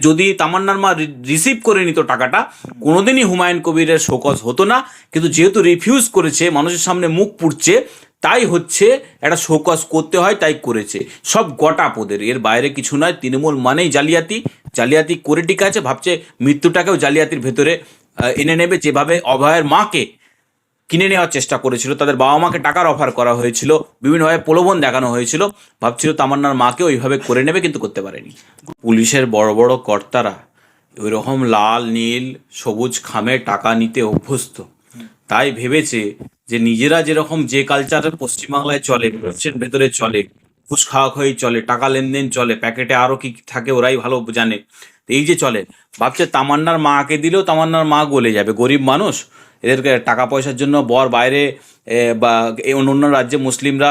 যদি তামান্নার মা রিসিভ করে নিত টাকাটা, কোনোদিনই হুমায়ুন কবিরের শোকজ হতো না। কিন্তু যেহেতু রিফিউজ করেছে, মানুষের সামনে মুখ পুড়ছে, তাই হচ্ছে একটা শোকজ করতে হয়, তাই করেছে। সব গটা পদের। এর বাইরে কিছু নয়। তৃণমূল মানেই জালিয়াতি। জালিয়াতি করে ঠিক আছে, ভাবছে মৃত্যুটাকেও জালিয়াতির ভেতরে এনে নেবে। যেভাবে অভয়ের মাকে কিনে নেওয়ার চেষ্টা করেছিল। তাদের বাবা মাকে টাকার অফার করা হয়েছিল। বিভিন্নভাবে প্রলোভন দেখানো হয়েছিল। ভাবছিল তামান্নার মাকে ওইভাবে করে নেবে, কিন্তু করতে পারেনি। পুলিশের বড় বড় কর্তারা ওই রকম লাল, নীল, সবুজ খামে টাকা নিতে অভ্যস্ত। তাই ভেবেছে যে নিজেরা যেরকম যে কালচার পশ্চিমবাংলায় চলে পুলিশের ভেতরে চলে, ঘুষ খাওয়া খাওয়াই চলে, টাকা লেনদেন চলে, প্যাকেটে আরও কি থাকে ওরাই ভালো জানে। এই যে চলে, ভাবছে তামান্নার মাকে দিলেও তামান্নার মা গলে যাবে। গরিব মানুষ এদেরকে টাকা পয়সার জন্য বর বাইরে বা অন্য অন্য রাজ্যে মুসলিমরা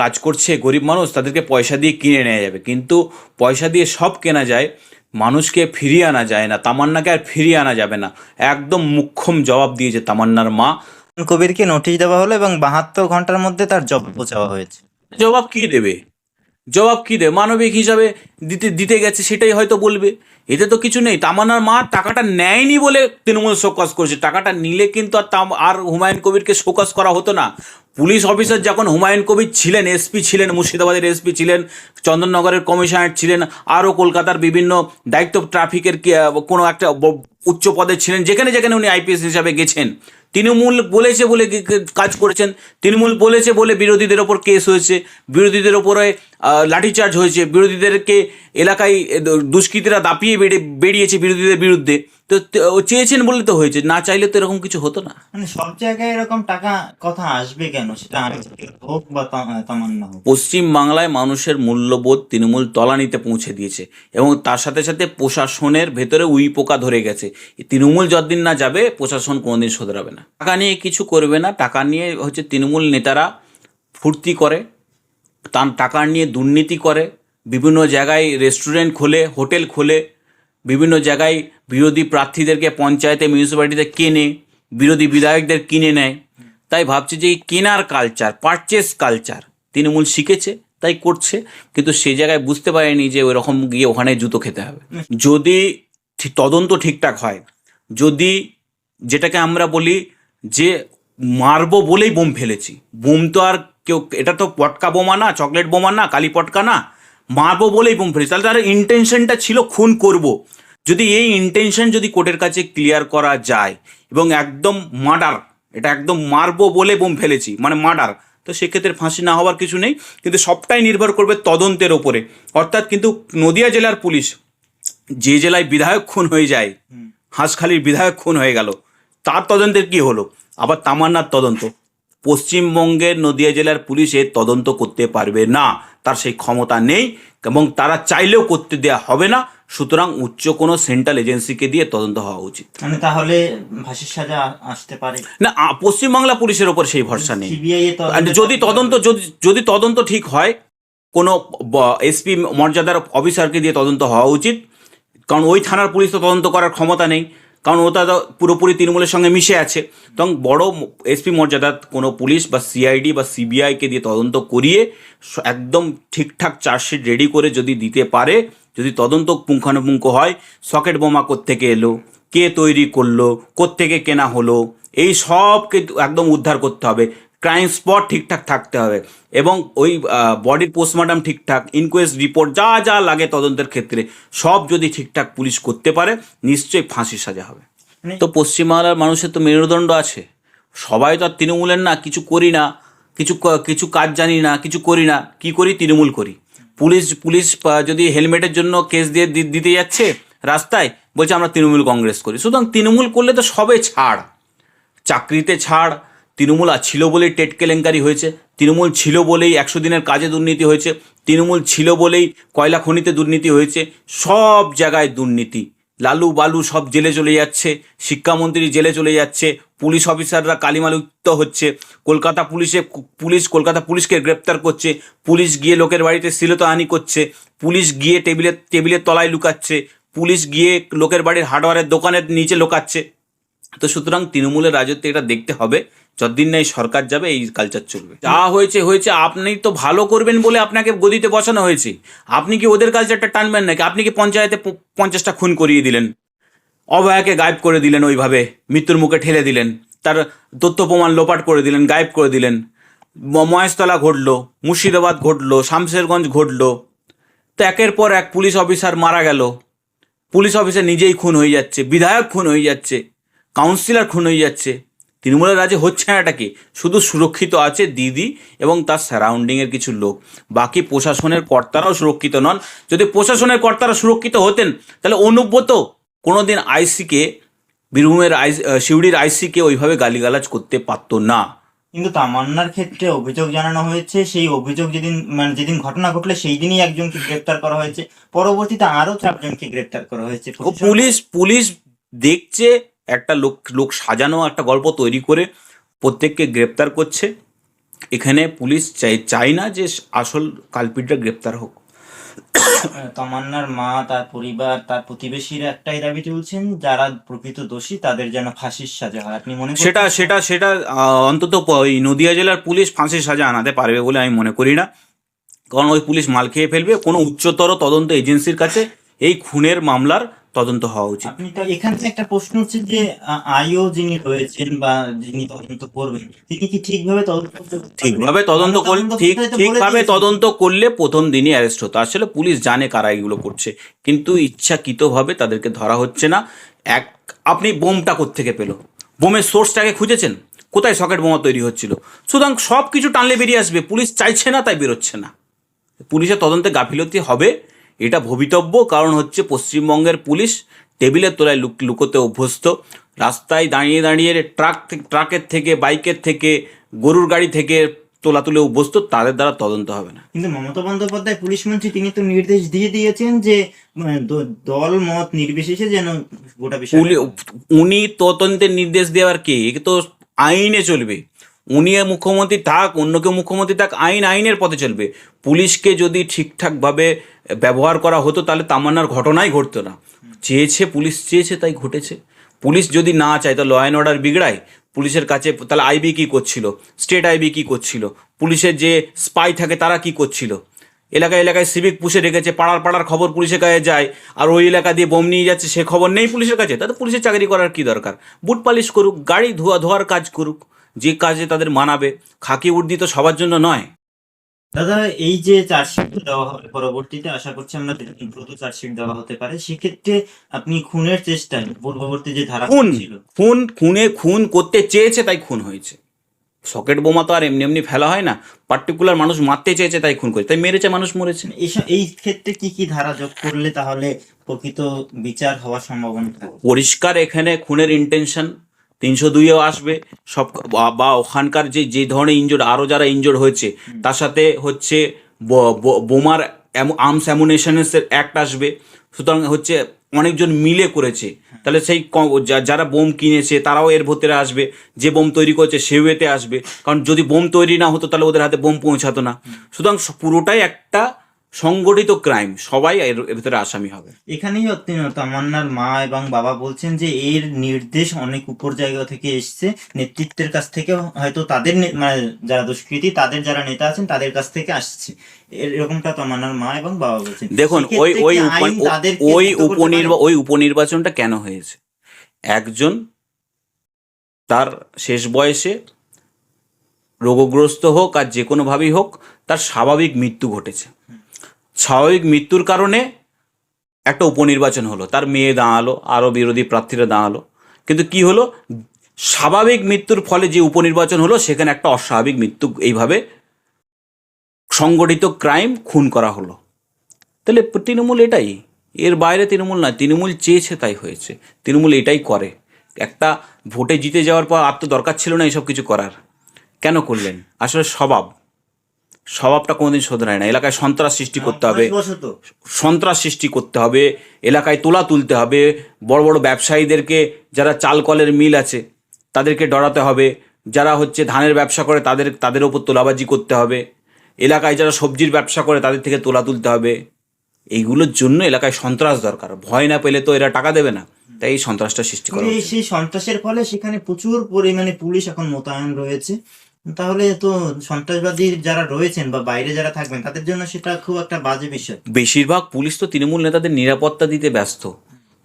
কাজ করছে গরিব মানুষ তাদেরকে পয়সা দিয়ে কিনে নেওয়া যাবে। কিন্তু পয়সা দিয়ে সব কেনা যায় মানুষকে ফিরিয়ে আনা যায় না তামান্নাকে আর ফিরিয়ে আনা যাবে না। একদম মুখ্যম জবাব দিয়েছে তামান্নার মা। কবিরকে নোটিশ দেওয়া হলো এবং বাহাত্তর ঘণ্টার মধ্যে তার জবাব চাওয়া হয়েছে। জবাব কি দেবে? জবাব কি দেবে মানবিক হিসাবে দিতে দিতে গেছে, সেটাই হয়তো বলবে। এতে তো কিছু নেই। তামান্নার মা টাকাটা নেয়নি বলে তৃণমূল শোকজ করেছে। টাকাটা নিলে কিন্তু আর তাম আর হুমায়ুন কবিরকে শোকজ করা হতো না। পুলিশ অফিসার যখন হুমায়ুন কবির ছিলেন এসপি ছিলেন, মুর্শিদাবাদের এসপি ছিলেন, চন্দননগরের কমিশনার ছিলেন, আরও কলকাতার বিভিন্ন দায়িত্ব ট্রাফিকের কোনো একটা উচ্চ পদে ছিলেন, যেখানে যেখানে উনি আইপিএস হিসাবে গেছেন। তৃণমূল বলেছে বলে কাজ করেছেন? তৃণমূল বলেছে বলে বিরোধীদের ওপর কেস হয়েছে। বিরোধীদের ওপরে লাঠিচার্জ হয়েছে। বিরোধীদেরকে এলাকায় দুষ্কৃতীরা দাপিয়ে বেড়ে বেরিয়েছে বিরোধীদের বিরুদ্ধে। তো চেয়েছেন বলে তো হয়েছে না চাইলে তো এরকম কিছু হতো না। মানে সব জায়গায় এরকম টাকা কথা আসবে কেন? সেটা হোক বা তামান্না হোক। পশ্চিম বাংলায় মানুষের মূল্যবোধ তৃণমূল তলানিতে পৌঁছে দিয়েছে এবং তার সাথে সাথে প্রশাসনের ভেতরে উই পোকা ধরে গেছে। তৃণমূল যতদিন না যাবে প্রশাসন কোনোদিন শোধরাবে না। টাকা নিয়ে কিছু করবে না টাকা নিয়ে হচ্ছে তৃণমূল নেতারা ফুর্তি করে তার টাকা নিয়ে দুর্নীতি করে বিভিন্ন জায়গায় রেস্টুরেন্ট খোলে হোটেল খোলে বিভিন্ন জায়গায় বিরোধী প্রার্থীদেরকে পঞ্চায়েতে মিউনিসিপ্যালিটিতে কেনে, বিরোধী বিধায়কদের কিনে নেয়। তাই ভাবছে যে এই কেনার কালচার পারচেস কালচার তৃণমূল শিখেছে, তাই করছে। কিন্তু সে জায়গায় বুঝতে পারেনি যে ওই রকম গিয়ে ওখানে জুতো খেতে হবে। যদি তদন্ত ঠিকঠাক হয়, যদি যেটাকে আমরা বলি যে মারবো বলেই বোম ফেলেছি, বোম তো আর কেউ, এটা তো পটকা বোমা না চকলেট বোমা না, কালি পটকা না মারবো বলেই বোম ফেলেছি তাহলে তার ইন্টেনশনটা ছিল খুন করব। যদি এই ইন্টেনশন যদি কোর্টের কাছে ক্লিয়ার করা যায় এবং একদম মার্ডার এটা একদম মারবো বলে বোম ফেলেছি মানে মার্ডার তো সেক্ষেত্রে ফাঁসি না হওয়ার কিছু নেই কিন্তু সবটাই নির্ভর করবে তদন্তের ওপরে। অর্থাৎ কিন্তু নদিয়া জেলার পুলিশ যে জেলায় বিধায়ক খুন হয়ে যায় হাঁসখালির বিধায়ক খুন হয়ে গেল তার তদন্তের কি হলো? আবার তামান্নার তদন্ত। পশ্চিমবঙ্গের নদিয়া জেলার পুলিশ এর তদন্ত করতে পারবে না। তার সেই ক্ষমতা নেই এবং তারা চাইলেও করতে দেওয়া হবে না। সুতরাং উচ্চ কোনো সেন্ট্রাল এজেন্সিকে দিয়ে তদন্ত হওয়া উচিত। মানে তাহলে ফাঁসির সাজা আসতে পারে। না পশ্চিমবাংলা পুলিশের ওপর সেই ভরসা নেই। যদি তদন্ত যদি যদি তদন্ত ঠিক হয় কোনো এসপি মর্যাদার অফিসারকে দিয়ে তদন্ত হওয়া উচিত। কারণ ওই থানার পুলিশ তো তদন্ত করার ক্ষমতা নেই। কারণ ওটা তো পুরোপুরি তৃণমূলের সঙ্গে মিশে আছে। তখন বড় এসপি মর্যাদার কোনো পুলিশ বা সিআইডি বা সিবিআইকে দিয়ে তদন্ত করিয়ে একদম ঠিকঠাক চার্জশিট রেডি করে যদি দিতে পারে, যদি তদন্ত পুঙ্খানুপুঙ্খ হয়, সকেট বোমা থেকে এলো, কে তৈরি করল, কোত্থেকে কেনা হলো, এই সবকে একদম উদ্ধার করতে হবে। ক্রাইম স্পট ঠিকঠাক থাকতে হবে। এবং ওই বডির পোস্টমর্টম ঠিকঠাক ইনকোয়েস্ট রিপোর্ট যা যা লাগে তদন্তের ক্ষেত্রে সব যদি ঠিকঠাক পুলিশ করতে পারে নিশ্চয়ই ফাঁসি সাজা হবে। তো পশ্চিমবাংলার মানুষের তো মেরুদণ্ড আছে। সবাই তো আর তৃণমূলের না কিছু করি না কিছু কিছু কাজ জানি না কিছু করি না কি করি? তৃণমূল করি। পুলিশ পুলিশ যদি হেলমেটের জন্য কেস দিয়ে দি- দিতে যাচ্ছে রাস্তায় বলছে আমরা তৃণমূল কংগ্রেস করি। সুতরাং তৃণমূল করলে তো সবে ছাড়। চাকরিতে ছাড় তৃণমূল ছিল বলেই টেট কেলেঙ্কারি হয়েছে। তৃণমূল ছিল বলেই একশো দিনের কাজে দুর্নীতি হয়েছে। তৃণমূল ছিল বলেই কয়লা খনিতে দুর্নীতি হয়েছে। সব জায়গায় দুর্নীতি। লালু বালু সব জেলে চলে যাচ্ছে। শিক্ষামন্ত্রী জেলে চলে যাচ্ছে। পুলিশ অফিসাররা কালিমালুক্ত হচ্ছে। কলকাতা পুলিশে পুলিশ, কলকাতা পুলিশকে গ্রেপ্তার করছে। পুলিশ গিয়ে লোকের বাড়িতে আনি করছে। পুলিশ গিয়ে টেবিলের টেবিলের তলায় লুকাচ্ছে। পুলিশ গিয়ে লোকের বাড়ির হার্ডওয়ারের দোকানের নিচে লুকাচ্ছে। তো সুতরাং তৃণমূলের রাজত্বে এটা দেখতে হবে। যতদিন না এই সরকার যাবে, এই কালচার চলবে। যা হয়েছে হয়েছে, আপনি তো ভালো করবেন বলে আপনাকে গদিতে বসানো হয়েছে। আপনি কি ওদের কালচারটা টানবেন নাকি? আপনি কি পঞ্চায়েতে পঞ্চাশটা খুন করিয়ে দিলেন? অভয়াকে গায়েব করে দিলেন ওইভাবে, মৃত্যুর মুখে ঠেলে দিলেন। তার তথ্য প্রমাণ লোপাট করে দিলেন, গায়েব করে দিলেন। মহেশতলা ঘটলো, মুর্শিদাবাদ ঘটলো, শামশেরগঞ্জ ঘটলো। তো একের পর এক পুলিশ অফিসার মারা গেল। পুলিশ অফিসার নিজেই খুন হয়ে যাচ্ছে, বিধায়ক খুন হয়ে যাচ্ছে কাউন্সিলর খুন হয়ে যাচ্ছে। তৃণমূলের রাজ্যে হচ্ছে না এটা কি? শুধু সুরক্ষিত আছে দিদি এবং তার সারাউন্ডিংয়ের কিছু লোক। বাকি প্রশাসনের কর্তারাও সুরক্ষিত নন। যদি প্রশাসনের কর্তারা সুরক্ষিত হতেন তাহলে অনুব্রত কোনোদিন আইসিকে বীরভূমের আই শিউড়ির আইসিকে ওইভাবে গালিগালাজ করতে পারতো না। কিন্তু তামান্নার ক্ষেত্রে অভিযোগ জানানো হয়েছে সেই অভিযোগ যেদিন মানে যেদিন ঘটনা ঘটলে সেই দিনই একজনকে গ্রেপ্তার করা হয়েছে। পরবর্তীতে আরও চারজনকে গ্রেপ্তার করা হয়েছে। পুলিশ পুলিশ দেখছে একটা লোক লোক সাজানো একটা গল্প তৈরি করে প্রত্যেককে গ্রেপ্তার করছে। এখানে পুলিশ চাই চাই না যে আসল কালপিটটা গ্রেপ্তার হোক। তামান্নার মা তার পরিবার তার প্রতিবেশীরা একটাই দাবি তুলছেন যারা প্রকৃত দোষী তাদের যেন ফাঁসির সাজা হয়। আপনি মনে সেটা সেটা সেটা অন্তত ওই নদিয়া জেলার পুলিশ ফাঁসির সাজা আনাতে পারবে বলে আমি মনে করি না। কারণ ওই পুলিশ মাল খেয়ে ফেলবে কোনো উচ্চতর তদন্ত এজেন্সির কাছে এই খুনের মামলার তদন্ত হওয়া উচিত। এখানে একটা প্রশ্ন হচ্ছে যে আইও যিনি রয়েছেন বা যিনি তদন্ত করবেন তিনি কি ঠিকভাবে তদন্ত ঠিকভাবে তদন্ত করলে ঠিক ঠিকভাবে তদন্ত করলে প্রথম দিনই অ্যারেস্ট হতো। আসলে পুলিশ জানে কারা এগুলো করছে কিন্তু ইচ্ছাকৃতভাবে তাদেরকে ধরা হচ্ছে না। এক আপনি বোমটা কোত্থেকে পেল? বোমের সোর্সটাকে খুঁজেছেন? কোথায় সকেট বোমা তৈরি হচ্ছিল? সুতরাং সব কিছু টানলে বেরিয়ে আসবে। পুলিশ চাইছে না তাই বেরোচ্ছে না। পুলিশের তদন্তে গাফিলতি হবে। এটা ভবিতব্য কারণ হচ্ছে পশ্চিমবঙ্গের পুলিশ টেবিলের তলায় লুক লুকোতে অভ্যস্ত। রাস্তায় দাঁড়িয়ে দাঁড়িয়ে ট্রাক ট্রাকের থেকে বাইকের থেকে গরুর গাড়ি থেকে তোলা তুলে অভ্যস্ত তাদের দ্বারা তদন্ত হবে না। কিন্তু মমতা বন্দ্যোপাধ্যায় পুলিশ মন্ত্রী তিনি তো নির্দেশ দিয়ে দিয়েছেন যে দল মত নির্বিশেষে যেন গোটা বিষয় উনি তদন্তের নির্দেশ দেওয়ার কে? তো আইনে চলবে। উনি মুখ্যমন্ত্রী থাক, অন্য কেউ মুখ্যমন্ত্রী থাক, আইন আইনের পথে চলবে। পুলিশকে যদি ঠিকঠাকভাবে ব্যবহার করা হতো, তাহলে তামান্নার ঘটনাই ঘটতো না। চেয়েছে, পুলিশ চেয়েছে, তাই ঘটেছে। পুলিশ যদি না চায় তো ল অ্যান্ড অর্ডার বিগড়ায়। পুলিশের কাছে, তাহলে আইবি কী করছিল? স্টেট আইবি কী করছিল? পুলিশের যে স্পাই থাকে, তারা কি করছিল? এলাকায় এলাকায় সিভিক পুষে রেখেছে, পাড়ার পাড়ার খবর পুলিশের কাছে যায়, আর ওই এলাকা দিয়ে বোম নিয়ে যাচ্ছে, সে খবর নেই পুলিশের কাছে। তাতে পুলিশের চাকরি করার কি দরকার? বুট পালিশ করুক, গাড়ি ধোয়া, ধোয়ার কাজ করুক। যে কাজে তাদের মানাবে খাকি উর্দি তো সবার জন্য নয়। দাদা এই যে চার্জশিট দেওয়া হবে পরবর্তীতে আশা করছি আমরা দ্রুত চার্জশিট দেওয়া হতে পারে। সেক্ষেত্রে আপনি খুনের চেষ্টায় পূর্ববর্তী যে ধারা খুন ছিল। খুন খুনে খুন করতে চেয়েছে তাই খুন হয়েছে। সকেট বোমা তো আর এমনি এমনি ফেলা হয় না পার্টিকুলার মানুষ মারতে চেয়েছে তাই খুন করেছে তাই মেরেছে মানুষ মরেছে। এই ক্ষেত্রে কি কি ধারা যোগ করলে তাহলে প্রকৃত বিচার হওয়ার সম্ভাবনা পরিষ্কার এখানে খুনের ইন্টেনশন তিনশো দুইও আসবে। সব বা- ওখানকার যে যে ধরনের ইনজোর্ড আরও যারা ইনজোর্ড হয়েছে তার সাথে হচ্ছে বোমার আর্মস অ্যামুনেশনের অ্যাক্ট আসবে। সুতরাং হচ্ছে অনেকজন মিলে করেছে। তাহলে সেই যারা বোম কিনেছে তারাও এর ভেতরে আসবে। যে বোম তৈরি করেছে সেও এতে আসবে। কারণ যদি বোম তৈরি না হতো তাহলে ওদের হাতে বোম পৌঁছাতো না। সুতরাং পুরোটাই একটা সংগঠিত ক্রাইম সবাই এর ভেতরে আসামি হবে। এখানেই তামান্নার মা এবং বাবা বলছেন যে এর নির্দেশ অনেক উপর জায়গা থেকে এসছে। নেতৃত্বের কাছ থেকে হয়তো তাদের মানে যারা দুষ্কৃতী তাদের যারা নেতা আছেন তাদের কাছ থেকে আসছে। এরকমটা তামান্নার মা এবং বাবা বলছেন। দেখুন ওই ওই ওই উপনির্বা ওই উপনির্বাচনটা কেন হয়েছে? একজন তার শেষ বয়সে রোগগ্রস্ত হোক আর যে কোনোভাবেই হোক তার স্বাভাবিক মৃত্যু ঘটেছে। স্বাভাবিক মৃত্যুর কারণে একটা উপনির্বাচন হলো। তার মেয়ে দাঁড়াল আরও বিরোধী প্রার্থীরা দাঁড়াল। কিন্তু কি হলো? স্বাভাবিক মৃত্যুর ফলে যে উপনির্বাচন হলো, সেখানে একটা অস্বাভাবিক মৃত্যু এইভাবে সংগঠিত ক্রাইম খুন করা হলো। তাহলে তৃণমূল এটাই। এর বাইরে তৃণমূল না তৃণমূল চেয়েছে তাই হয়েছে। তৃণমূল এটাই করে। একটা ভোটে জিতে যাওয়ার পর আর তো দরকার ছিল না এসব কিছু করার। কেন করলেন? আসলে স্বভাব। স্বভাবটা কোনোদিন শোধরায় না। এলাকায় সন্ত্রাস সৃষ্টি করতে হবে। সন্ত্রাস সৃষ্টি করতে হবে। এলাকায় তোলা তুলতে হবে। বড় বড় ব্যবসায়ীদেরকে যারা চাল কলের মিল আছে তাদেরকে ডরাতে হবে। যারা হচ্ছে ধানের ব্যবসা করে তাদের তাদের ওপর তোলাবাজি করতে হবে। এলাকায় যারা সবজির ব্যবসা করে তাদের থেকে তোলা তুলতে হবে। এইগুলোর জন্য এলাকায় সন্ত্রাস দরকার। ভয় না পেলে তো এরা টাকা দেবে না। তাই এই সন্ত্রাসটা সৃষ্টি করা এই সেই সন্ত্রাসের ফলে সেখানে প্রচুর পরিমাণে পুলিশ এখন মোতায়েন রয়েছে। তাহলে তো সন্ত্রাসবাদী যারা রয়েছেন বা বাইরে যারা থাকবেন তাদের জন্য সেটা খুব একটা বাজে বিষয়। বেশিরভাগ পুলিশ তো তৃণমূল নেতাদের নিরাপত্তা দিতে ব্যস্ত।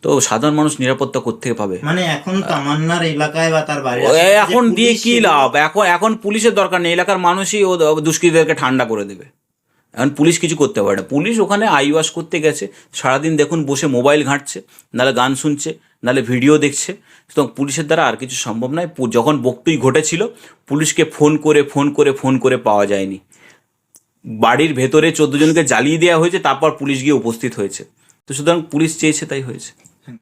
তো সাধারণ মানুষ নিরাপত্তা কোথেকে পাবে? মানে এখন তামান্নার এলাকায় বা তার বাইরে এখন দিয়ে কি লাভ? এখন এখন পুলিশের দরকার নেই এলাকার মানুষই ও দুষ্কৃতীদেরকে ঠান্ডা করে দেবে। এখন পুলিশ কিছু করতে পারে না। পুলিশ ওখানে আইওয়াস করতে গেছে। সারাদিন দেখুন বসে মোবাইল ঘাঁটছে নাহলে গান শুনছে নাহলে ভিডিও দেখছে। তো পুলিশের দ্বারা আর কিছু সম্ভব নয়। যখন বক্তুই ঘটেছিল, পুলিশকে ফোন করে ফোন করে ফোন করে পাওয়া যায়নি। বাড়ির ভেতরে চোদ্দ জনকে জ্বালিয়ে দেওয়া হয়েছে, তারপর পুলিশ গিয়ে উপস্থিত হয়েছে। তো সুতরাং পুলিশ চেয়েছে, তাই হয়েছে।